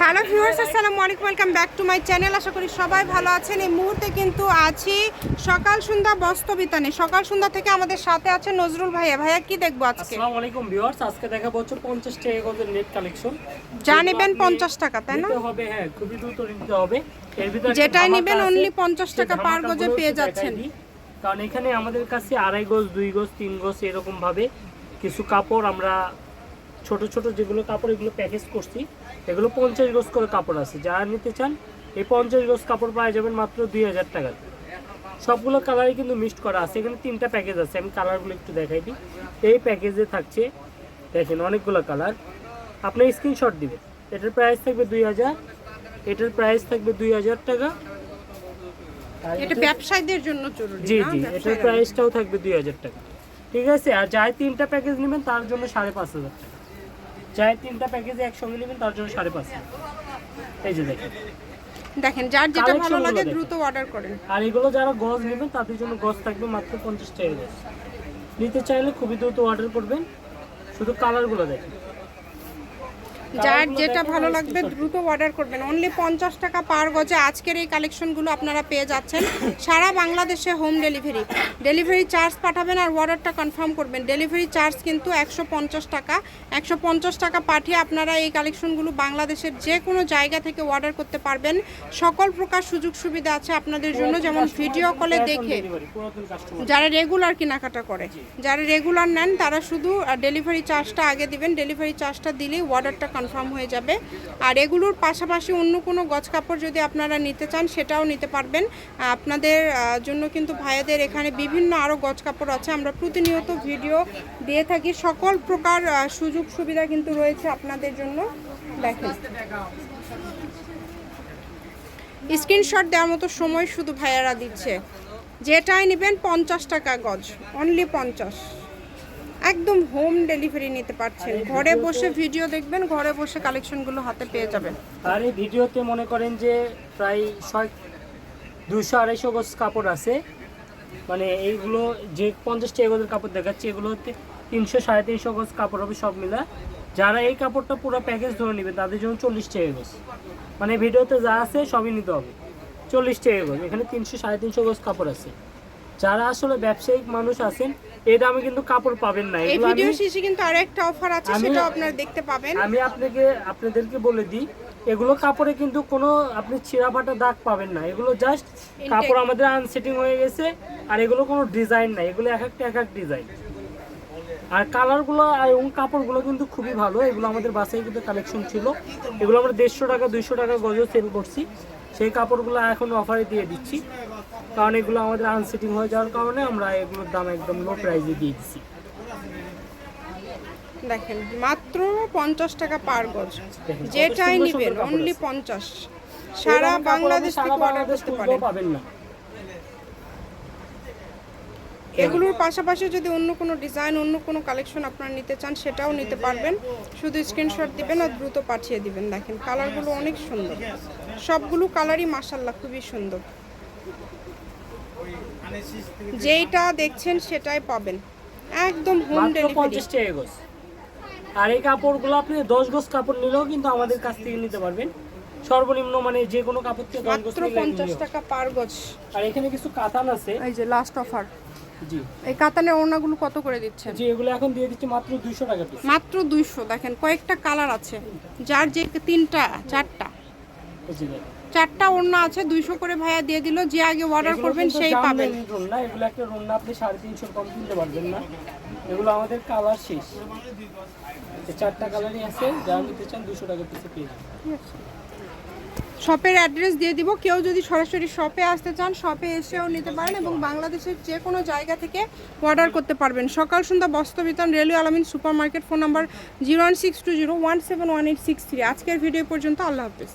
Hello viewers আসসালামু আলাইকুম welcome back to my channel. আশা করি সবাই ভালো আছেন। এই মুহূর্তে কিন্তু আছি সকাল সন্ধ্যা বস্তবিতানে সকাল সন্ধ্যা থেকে আমাদের সাথে আছে নজরুল ভাইয়া। ভাইয়া কি দেখব আজকে? আসসালামু আলাইকুম ভিউয়ার্স আজকে দেখাবো হচ্ছে 50 টাকা গজের নেট কালেকশন যা নেবেন পঞ্চাশ টাকা তাই না? হবে হ্যাঁ খুবই দ্রুত নিতে হবে। এর ভিতরে যেটাই নেবেন only 50 টাকা পার গজে পেয়ে যাচ্ছেন। কারণ এখানে আমাদের কাছে আড়াই গজ দুই গজ তিন গজ এরকম ভাবে কিছু কাপড় আমরা ছোট ছোট যেগুলো কাপড় এগুলো প্যাকেজ করছি এগুলো পঞ্চাশ গজ করে কাপড় আছে। যারা নিতে চান এই পঞ্চাশ গজ কাপড় পাওয়া যাবেন মাত্র দুই হাজার টাকা। সবগুলো কালারই কিন্তু মিক্সড করা আছে। এখানে তিনটা প্যাকেজ আছে আমি কালারগুলো একটু দেখাই দিই। এই প্যাকেজে থাকছে দেখেন অনেকগুলো কালার আপনি স্ক্রিনশট দিবেন। এটার প্রাইস থাকবে দুই হাজার। এটার প্রাইস থাকবে দুই হাজার টাকা। এটা ব্যবসায়ীদের জন্য জরুরি জি জি এটার প্রাইসটাও থাকবে দুই হাজার টাকা। ঠিক আছে? আর যাই তিনটা প্যাকেজ নেবেন তার জন্য সাড়ে পাঁচ হাজার টাকা। যাই তিনটা প্যাকেজে একসঙ্গে নেবেন তার জন্য সাড়ে পাঁচ এই যে দেখেন। দেখেন যার যেটা ভালো লাগে দ্রুত অর্ডার করেন। আর এগুলো যারা গজ নেবেন তাদের জন্য গজ থাকবে মাত্র পঞ্চাশ টাকা নিতে চাইলে খুবই দ্রুত অর্ডার করবেন। শুধু কালারগুলো দেখেন। যার যেটা ভালো লাগবে দ্রুত অর্ডার করবেন। অনলি পঞ্চাশ টাকা পার গজে আজকের এই কালেকশনগুলো আপনারা পেয়ে যাচ্ছেন। সারা বাংলাদেশে হোম ডেলিভারি ডেলিভারি চার্জ পাঠাবেন আর অর্ডারটা কনফার্ম করবেন। ডেলিভারি চার্জ কিন্তু একশো পঞ্চাশ টাকা। একশো পঞ্চাশ টাকা পাঠিয়ে আপনারা এই কালেকশনগুলো বাংলাদেশের যে কোনো জায়গা থেকে অর্ডার করতে পারবেন। সকল প্রকার সুযোগ সুবিধা আছে আপনাদের জন্য। যেমন ভিডিও কলে দেখে যারা রেগুলার কেনাকাটা করে, যারা রেগুলার নেন তারা শুধু ডেলিভারি চার্জটা আগে দিবেন। ডেলিভারি চার্জটা দিলেই অর্ডারটা কনফার্ম হয়ে যাবে। আর এগুলোর পাশাপাশি অন্য কোনো গজ কাপড় যদি আপনারা নিতে চান, সেটাও নিতে পারবেন। আপনাদের জন্য কিন্তু ভাইয়াদের এখানে বিভিন্ন আরও গজ কাপড় আছে। আমরা প্রতিনিয়ত ভিডিও দিয়ে থাকি। সকল প্রকার সুযোগ সুবিধা কিন্তু রয়েছে আপনাদের জন্য। দেখেন। স্ক্রিনশট দেওয়ার মতো সময় শুধু ভাইয়ারা দিচ্ছে। যেটাই নেবেন পঞ্চাশ টাকা গজ। অনলি পঞ্চাশ। একদম হোম ডেলিভারি নিতে পারছেন। ঘরে বসে ভিডিও দেখবেন ঘরে বসে কালেকশনগুলো হাতে পেয়ে যাবেন। আর এই ভিডিওতে মনে করেন যে প্রায় ছয় দুশো আড়াইশো গজ কাপড় আছে। মানে এইগুলো যে পঞ্চাশটা এগোদের কাপড় দেখাচ্ছে এগুলো হচ্ছে তিনশো সাড়ে তিনশো গজ কাপড় হবে সব মিলা। যারা এই কাপড়টা পুরো প্যাকেজ ধরে নেবে তাদের জন্য চল্লিশ টাকা গজ মানে ভিডিওতে যা আছে সবই নিতে হবে। চল্লিশ টাকা গজ এখানে তিনশো সাড়ে তিনশো গজ কাপড় আছে। যারা আসলে ব্যবসায়িক মানুষ আছেন এই দামে কিন্তু কাপড় পাবেন না। এই ভিডিও শেষে কিন্তু আরও একটা অফার আছে সেটাও আপনারা দেখতে পাবেন। আমি আপনাকে আপনাদেরকে বলে দিই এগুলো কাপড়ে কিন্তু কোনো আপনি ছিঁড়া ফাটা দাগ পাবেন না। এগুলো জাস্ট কাপড় আমাদের আনসেটিং হয়ে গেছে আর এগুলো কোনো ডিজাইন নাই। এগুলো এক একটা এক এক ডিজাইন আর কালারগুলো এবং কাপড়গুলো কিন্তু খুবই ভালো। এগুলো আমাদের বাসায় কিন্তু কালেকশন ছিল। এগুলো আমরা দেড়শো টাকা দুইশো টাকা গজও সেল করছি। সেই কাপড়গুলো এখন অফারে দিয়ে দিচ্ছি। কারণ এগুলো আমাদের আনসেটিং হয়ে যাওয়ার কারণে আমরা এগুলোর দাম একদম লো প্রাইসে দিয়ে দিচ্ছি দেখেন মাত্র পঞ্চাশ টাকা পার গজ। যেটাই নিবেন অনলি পঞ্চাশ। সারা বাংলাদেশ থেকে অর্ডার করতে পারেন। না। এগুলোর পাশাপাশি যদি অন্য কোনো ডিজাইন অন্য কোনো কালেকশন আপনারা নিতে চান সেটাও নিতে পারবেন। শুধু স্ক্রিনশট দিবেন আর দ্রুত পাঠিয়ে দিবেন। দেখেন কালারগুলো অনেক সুন্দর। সবগুলো কালারই মাসাল্লাহ খুবই সুন্দর। যেইটা দেখছেন সেটাই পাবেন। একদম হোম মাত্র ডেলিভারি আর এই কাপড়গুলো আপনি দশ গজ কাপড় নিলেও কিন্তু আমাদের কাছ থেকে নিতে পারবেন। সর্বনিম্ন মানে যে কোনো কাপড় থেকে মাত্র নিলে পঞ্চাশ নিলেও। টাকা পার গজ আর এখানে কিছু কাতান আছে। এই যে লাস্ট অফার জি। এই কাতানের ওড়নাগুলো কত করে দিচ্ছেন? যে এগুলো এখন দিয়ে দিচ্ছি মাত্র দুইশো টাকা পিস মাত্র দুইশো দেখেন কয়েকটা কালার আছে। যার যে তিনটা চারটা। যে দেখেন। চারটা ওড়না আছে দুইশো করে ভাইয়া দিয়ে দিল যে আগে অর্ডার করবেন সেই পাবেন। রোনা এগুলো একটা রোনা আপনি সাড়ে তিনশো কম কিনতে পারবেন না। এগুলো আমাদের কালার শেষ। চারটা কালারই আছে যা নিতে চান দুশো টাকা পিসে পেয়ে শপের অ্যাড্রেস দিয়ে দিব কেউ যদি সরাসরি শপে আসতে চান শপে এসেও নিতে পারেন এবং বাংলাদেশের যে কোনো জায়গা থেকে অর্ডার করতে পারবেন। সকাল সন্ধ্যা বস্ত্রবিতান railway Alamin super market phone number zero one six two zero one seven one eight six three আজকের ভিডিও পর্যন্ত আল্লাহ হাফিজ।